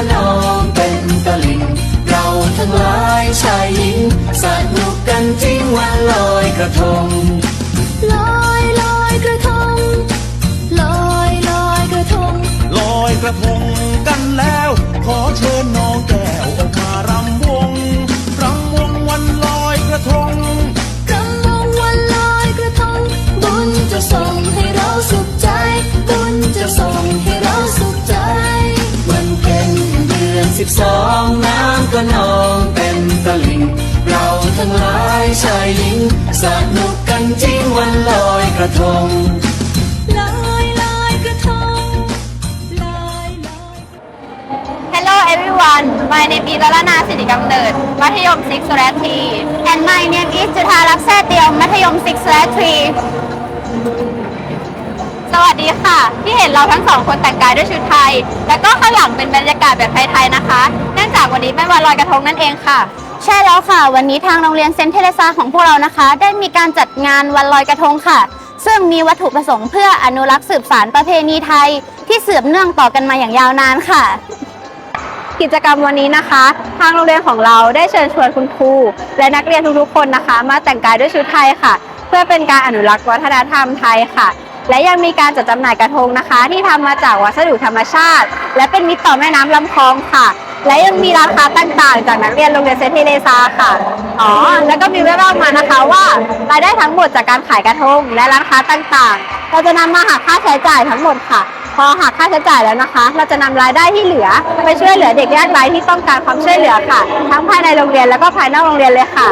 สองน้ำก็นองเป็นตะลิ่งเราทั้งหลายชายหญิงสนุกกันจริงวันลอยกระทงลอยลอยกระทงลอยลอยกระทง ลอยกระทงกันแล้ว ขอเชิญน้องแก้วออกมารำวงรำวงวันลอยกระทงกำมงวันลอยกระทง บุญจะส่งให้เราสุขใจ บุญจะส่ง สิบสองน้ำก็นองเป็นตะลิ่ง เราทั้งหลายชายหญิงสนุกกันจริงวันลอยกระทงลอยลอยกระทงลอยลอย Hello everyone my name is ลนาสิริกำเนิดมัธยม6 s l a s 3 and my name is จุธารักษ์แซ่เตียวมัธยม6 s l a s 3 สวัสดีค่ะ ที่เห็นเราทั้งสองคนแต่งกายด้วยชุดไทย แล้วก็ข้างหลังเป็นบรรยากาศแบบไทยๆนะคะ เนื่องจากวันนี้เป็นวันลอยกระทงนั่นเองค่ะ ใช่แล้วค่ะ วันนี้ทางโรงเรียนเซนต์เทเรซาของพวกเรานะคะ ได้มีการจัดงานวันลอยกระทงค่ะ ซึ่งมีวัตถุประสงค์เพื่ออนุรักษ์สืบสานประเพณีไทย ที่สืบเนื่องต่อกันมาอย่างยาวนานค่ะ กิจกรรมวันนี้นะคะ ทางโรงเรียนของเราได้เชิญชวนคุณครูและนักเรียนทุกๆคนนะคะ มาแต่งกายด้วยชุดไทยค่ะ เพื่อเป็นการอนุรักษ์วัฒนธรรมไทยค่ะ และยังมีการจัดจำหน่ายกระทงนะคะ ที่ทำมาจากวัสดุธรรมชาติ และเป็นมิตรต่อแม่น้ำลำคลองค่ะ และยังมีร้านค้าต่างๆ จากนักเรียนโรงเรียนเซนต์เทเรซาค่ะอ๋อแล้วก็มีแว่วๆมานะคะว่ารายได้ทั้งหมดจากการขายกระทง และร้านค้าต่างๆ เราจะนำมาหักค่าใช้จ่ายทั้งหมดค่ะพอหักค่าใช้จ่ายแล้วนะคะ เราจะนำรายได้ที่เหลือ ไปช่วยเหลือเด็กยากไร้ที่ต้องการความช่วยเหลือค่ะ ทั้งภายในโรงเรียนแล้วก็ภายนอกโรงเรียนเลยค่ะ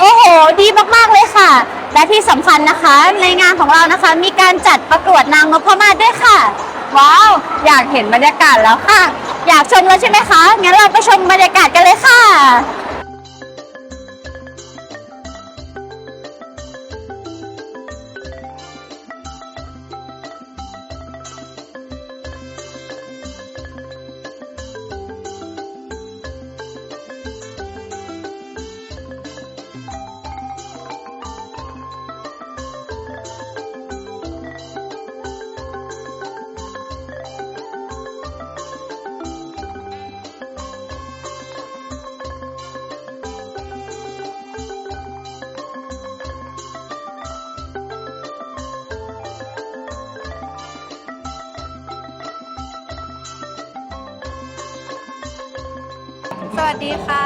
โอ้โห ดีมากๆเลยค่ะ และที่สำคัญนะคะในงานของเรานะคะมีการจัดประกวดนางนพมาศด้วยค่ะ ว้าว อยากเห็นบรรยากาศแล้วค่ะ อยากชมแล้วใช่ไหมคะ งั้นเราไปชมบรรยากาศกันเลยค่ะ สวัสดีค่ะ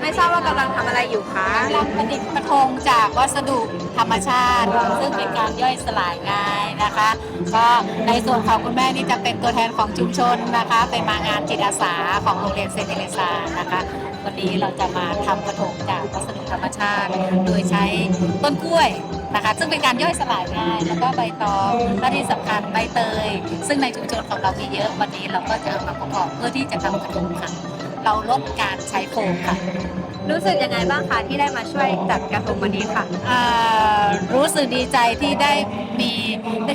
ไม่ทราบว่ากำลังทำอะไรอยู่คะกำลังผลิตกระทงจากวัสดุธรรมชาติ ซึ่งเป็นการย่อยสลายง่ายนะคะ ก็ในส่วนของคุณแม่นี่จะเป็นตัวแทนของชุมชนนะคะเป็นมางานจิตอาสาของโรงเรียนเซนต์เทเรซานะคะ วันนี้เราจะมาทำกระทงจากวัสดุธรรมชาติ โดยใช้ต้นกล้วยนะคะ ซึ่งเป็นการย่อยสลายง่าย แล้วก็ใบตองและที่สำคัญใบเตย ซึ่งในชุมชนของเรามีเยอะวันนี้เราก็จะเอามาประกอบเพื่อที่จะทำกระทงค่ะ เราลดการใช้โฟมค่ะ รู้สึกยังไงบ้างคะที่ได้มาช่วยจัดกระทงวันนี้ค่ะอ่ารู้สึกดีใจที่ได้มี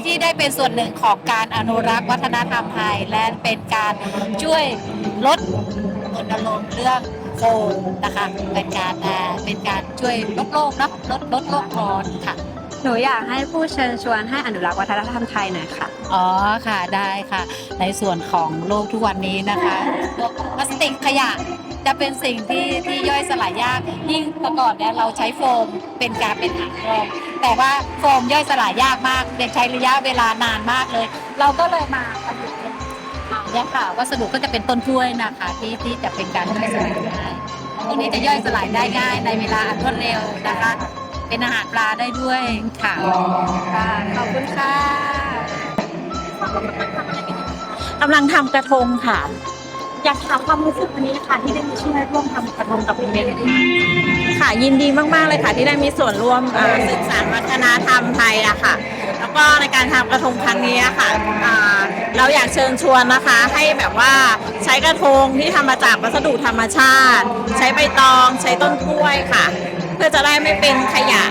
ที่ได้เป็นส่วนหนึ่งของการอนุรักษ์วัฒนธรรมไทย และเป็นการช่วยลดรณรงค์เรื่องโฟมนะคะ เป็นการอ่าเป็นการช่วยลดโลกเนาะลดลดโลกร้อนค่ะ หนูอยากให้ผู้เชิญชวนให้อนุรักษ์วัฒนธรรมไทยหน่อยค่ะ อ๋อค่ะได้ค่ะ ในส่วนของโลกทุกวันนี้นะคะพวกพลาสติกขยะจะเป็นสิ่งที่ที่ย่อยสลายยาก ยิ่งแต่ก่อนเนี่ยเราใช้โฟมเป็นการเป็นหางรอง แต่ว่าโฟมย่อยสลายยากมากเด็กใช้ระยะเวลานานมากเลย เราก็เลยมาประดิษฐ์เป็นอ่าเนี่ยค่ะวัสดุก็จะเป็นต้นกล้วยนะคะที่ที่จะเป็นการย่อยสลายง่ายตัวนี้จะย่อยสลายได้ง่ายในเวลาอันรวดเร็วนะคะ เป็นอาหารปลาได้ด้วยค่ะขอบคุณค่ะ กำลังทำกระทงค่ะ อยากถามความรู้สึกวันนี้ค่ะที่ได้มาช่วยร่วมทำกระทงกับโรงเรียนค่ะยินดีมากๆเลยค่ะ ที่ได้มีส่วนร่วมอ่าสืบสานวัฒนธรรมไทยอะค่ะ แล้วก็ในการทำกระทงครั้งนี้อะค่ะอ่าเราอยากเชิญชวนนะคะ ให้แบบว่าใช้กระทงที่ทำมาจากวัสดุธรรมชาติ ใช้ใบตองใช้ต้นกล้วยค่ะ เพื่อจะได้ไม่เป็นขยะ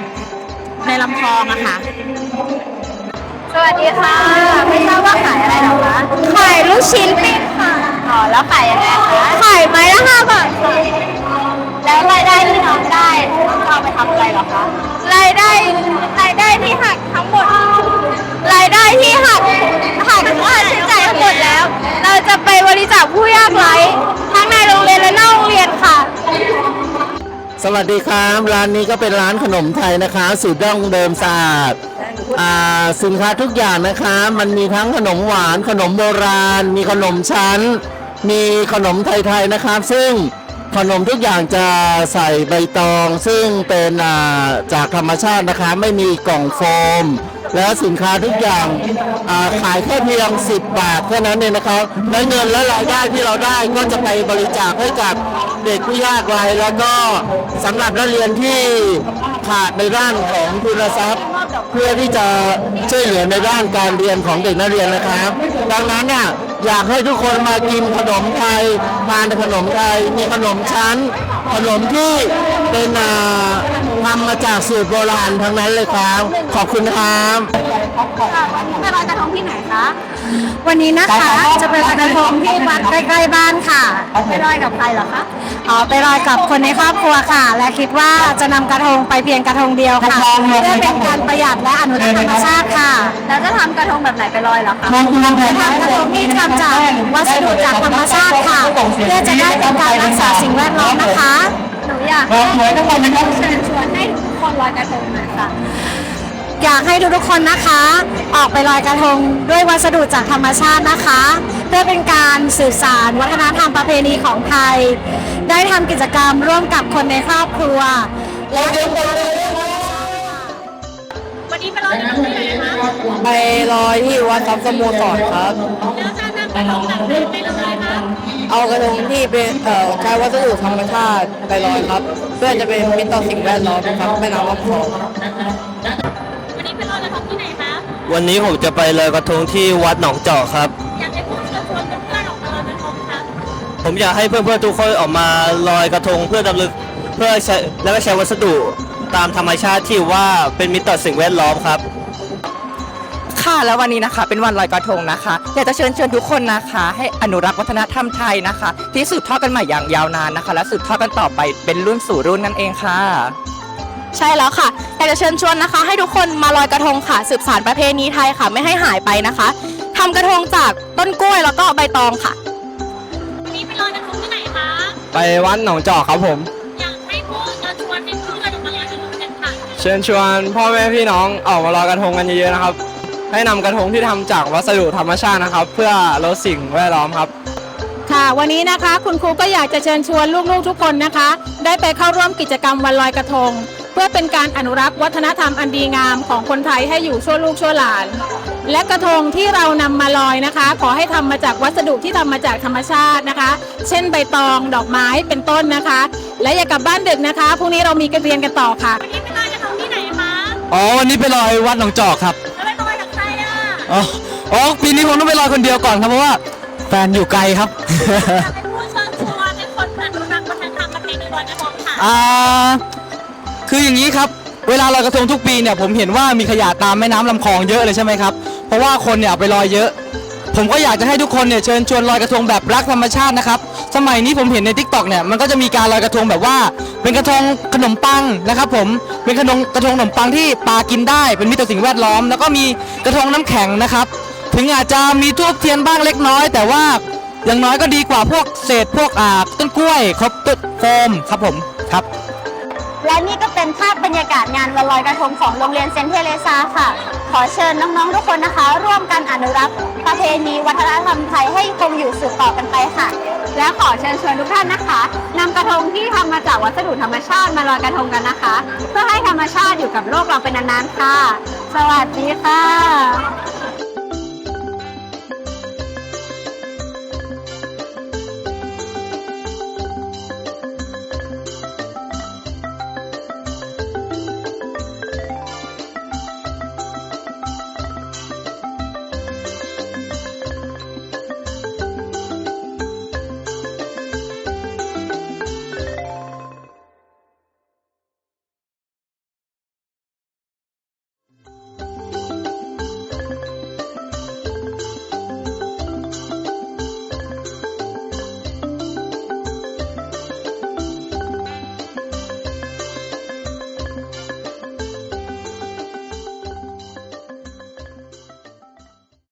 ในลำคลองอะค่ะ สวัสดีค่ะ ไม่ทราบว่าขายอะไรเหรอคะ ขายลูกชิ้นปิ้งค่ะ อ๋อ แล้วขายยังไงคะ ขายไม้ละห้าบาทแล้วรายได้ที่น้องได้เอาไปทำอะไรเหรอคะ รายได้รายได้ที่หักทั้งหมด รายได้ที่หักหักค่าใช้จ่ายทั้งหมดแล้ว เราจะไปบริจาคผู้ยากไร้ทั้งในโรงเรียนและนอกโรงเรียนค่ะ สวัสดีครับ ร้านนี้ก็เป็นร้านขนมไทยนะคะ สูตรดั้งเดิมสะอาดอ่า สินค้าทุกอย่างนะคะ มันมีทั้งขนมหวานขนมโบราณ มีขนมชั้น มีขนมไทยๆนะครับซึ่งขนมทุกอย่างจะใส่ใบตอง ซึ่งเป็นาจากธรรมชาตินะคะไม่มีกล่องโฟม และสินค้าทุกอย่างาขายแค่เพียง 10 บาทแค่นั้นเองนะครับและเงินและรายได้ที่เราได้ก็จะไปบริจาคให้กับเด็กผู้ยากไร้แล้วก็สำหรับนักเรียนที่ ขาดในด้านของทุนทรัพย์ เพื่อที่จะช่วยเหลือในด้านการเรียนของเด็กนักเรียนนะครับดังนั้นเนี่ยอยากให้ทุกคนมากินขนมไทยทานขนมไทยมีขนมชั้น ขนมที่เป็นอ่า ทำมาจากสูตรโบราณทั้งนั้นเลยครับ ขอบคุณครับไปลอยกระทงที่ไหนคะ วันนี้นะคะจะไปลอยกระทงที่วัดใกล้ๆบ้านค่ะ ไปลอยกับใครเหรอคะอ๋อไปลอยกับคนในครอบครัวค่ะ และคิดว่าจะนำกระทงไปเพียงกระทงเดียวค่ะเพื่อเป็นการประหยัดและอนุรักษ์ธรรมชาติค่ะ แล้วจะทำกระทงแบบไหนไปลอยเหรอคะทำกระทงที่ทำจากวัสดุจากธรรมชาติค่ะ เพื่อจะได้เป็นการรักษาสิ่งแวดล้อมนะคะ หนูอยากให้เชิญชวนให้ทุกคนลอยกระทงหน่อยค่ะ อยากให้ทุกๆคนนะคะ ออกไปลอยกระทงด้วยวัสดุจากธรรมชาตินะคะ เพื่อเป็นการสืบสานวัฒนธรรมประเพณีของไทย ได้ทำกิจกรรมร่วมกับคนในครอบครัวและเป็นการวันนี้ไปลอยกระทงที่ไหนคะไปลอยที่วัดทรัพย์สโมสรครับแล้วจะนำกระทงแบบไหนไปลอยคะ เอากระทงที่เป็นเอ่อใช้วัสดุธรรมชาติไปลอยครับ เพื่อจะเป็นมิตรต่อสิ่งแวดล้อมครับแม่น้ำลำคลองวันนี้ไปลอยกระทงที่ไหนคะวันนี้ผมจะไปลอยกระทงที่วัดหนองจอกครับ อยากให้ผู้เชิญชวนเพื่อนๆออกมาลอยกระทงค่ะผมอยากให้เพื่อนๆทุกคนออกมาลอยกระทงเพื่อดำลึกเพื่อใช้แล้วก็ใช้วัสดุตามธรรมชาติที่ว่าเป็นมิตรต่อสิ่งแวดล้อมครับ ค่ะ แล้ววันนี้นะคะ เป็นวันลอยกระทงนะคะ อยากจะเชิญชวนทุกคนนะคะ ให้อนุรักษ์วัฒนธรรมไทยนะคะ ที่สืบทอดกันมาอย่างยาวนานนะคะ และสืบทอดกันต่อไปเป็นรุ่นสู่รุ่นนั่นเองค่ะ ใช่แล้วค่ะอยากจะเชิญชวนนะคะ ให้ทุกคนมาลอยกระทงค่ะ สืบสานประเพณีไทยค่ะไม่ให้หายไปนะคะทำกระทงจากต้นกล้วยแล้วก็ใบตองค่ะ วันนี้ไปลอยกระทงที่ไหนคะ ไปวัดหนองจอกครับผม อยากให้ผู้เชิญชวนให้เพื่อนๆออกมาลอยกระทงกันค่ะ เชิญชวนพ่อแม่พี่น้องออกมาลอยกระทงกันเยอะๆนะครับ ให้นำกระทงที่ทำจากวัสดุธรรมชาตินะครับ เพื่อลดสิ่งแวดล้อมครับ ค่ะ วันนี้นะคะคุณครูก็อยากจะเชิญชวนลูกๆทุกคนนะคะ ได้ไปเข้าร่วมกิจกรรมวันลอยกระทง เพื่อเป็นการอนุรักษ์วัฒนธรรมอันดีงามของคนไทยให้อยู่ชั่วลูกชั่วหลาน และกระทงที่เรานำมาลอยนะคะ ขอให้ทำมาจากวัสดุที่ทำมาจากธรรมชาตินะคะ เช่นใบตองดอกไม้เป็นต้นนะคะ และอย่ากลับบ้านดึกนะคะพรุ่งนี้เรามีการเรียนกันต่อค่ะวันนี้ไปลอยกระทงที่ไหนคะอ๋อ วันนี้ไปลอยวัดหนองจอกครับ อะอ๋ออ๋อปีนี้ผมต้องไปลอยคนเดียวก่อนครับเพราะว่าแฟนอยู่ไกลครับอยากให้ผู้เชิญชวนให้คนอนุรักษ์วัฒนธรรมประเพณีลอยกระทงค่ะอ่าคืออย่างนี้ครับ เวลาลอยกระทงทุกปีเนี่ยผมเห็นว่ามีขยะตามแม่น้ำลำคลองเยอะเลยใช่ไหมครับ เพราะว่าคนเนี่ยเอาไปลอยเยอะ ผมก็อยากจะให้ทุกคนเนี่ยเชิญชวนลอยกระทงแบบรักธรรมชาตินะครับ สมัยนี้ผมเห็นใน t ิ k t o k เนี่ยมันก็จะมีการลอยกระทงแบบว่า เป็นกระทงขนมปังนะครับ ผมเป็นขนมกระทงขนมปังที่ปลากินได้เป็นมิตรต่อสิ่งแวดล้อม แล้วก็มีกระทงน้ำแข็งนะครับ ถึงอาจจะมีทูบเทียนบ้างเล็กน้อย แต่ว่าอย่างน้อยก็ดีกว่าพวกเศษพวกอ่าต้นกล้วยครบต้นโฟมครับผมครับ และนี่ก็เป็นภาพบรรยากาศงานวันลอยกระทงของโรงเรียนเซนเทเรซาค่ะ ขอเชิญน้องๆทุกคนนะคะ ร่วมกันอนุรักษ์ประเพณีวัฒนธรรมไทยให้คงอยู่สืบต่อกันไปค่ะ และขอเชิญชวนทุกท่านนะคะนำกระทงที่ทำมาจากวัสดุธรรมชาติมาลอยกระทงกันนะคะ เพื่อให้ธรรมชาติอยู่กับโลกเราเป็นนานๆค่ะ สวัสดีค่ะ